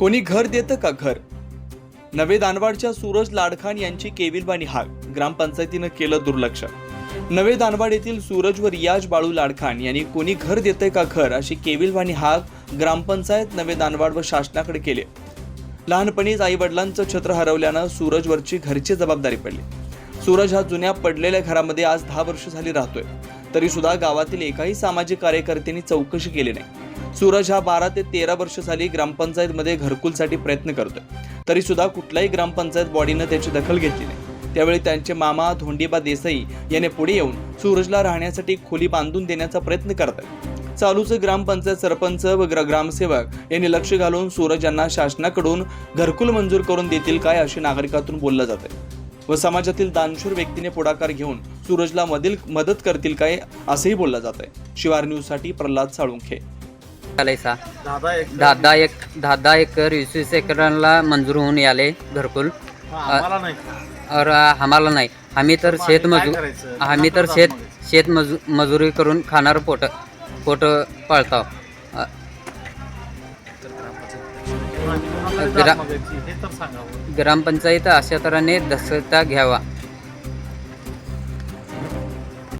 कोणी घर देतं का घर? नवे दानवाडच्या सूरज लाडखान यांची केविलवाणी हाक ग्रामपंचायतीनं केलं दुर्लक्ष. नवे दानवाड येथील सूरज व रियाज बाळू लाडखान यांनी कोणी घर देतंय का घर अशी केविलवाणी हाक ग्रामपंचायत नवे दानवाड व शासनाकडे केली. लहानपणीच आई वडिलांचं छत्र हरवल्यानं सूरजवरची घरची जबाबदारी पडली. सूरज हा जुन्या पडलेल्या घरामध्ये आज दहा वर्ष झाली राहतोय. तरी सुद्धा गावातील एकाही सामाजिक कार्यकर्त्यांनी चौकशी केली नाही. सूरज हा बारा ते तेरा वर्ष साली ग्रामपंचायतमध्ये घरकुलसाठी प्रयत्न करतोय. तरी सुद्धा कुठल्याही ग्रामपंचायत बॉडीनं त्याची दखल घेतली नाही. त्यावेळी त्यांचे मामा धोंडीबा देसाई याने पुढे येऊन सूरजला राहण्यासाठी खोली बांधून देण्याचा प्रयत्न करतात. चालूचं ग्रामपंचायत सरपंच व ग्रामसेवक यांनी लक्ष घालून सूरज यांना शासनाकडून घरकुल मंजूर करून देतील काय अशी नागरिकातून बोललं जाते व समाजातील दानशूर व्यक्तीने पुढाकार घेऊन सूरजला मधील मदत करतील काय असंही बोललं जात आहे शिवार न्यूजसाठी प्रल्हाद साळुंखे. आलंय सा दादा एक दहा दहा एक दहा दहा एकर वीस वीस एकरांना मंजूर होऊन याले घरकुल. आम्हाला नाही. और आम्हाला नाही. आम्ही तर मग शेत आम्ही तर शेत. शेत मजू मजुरी करून खाणार पोट पोट ग्रा- सांगावं. ग्रामपंचायत अशा तऱ्हेने दक्षता घ्यावा.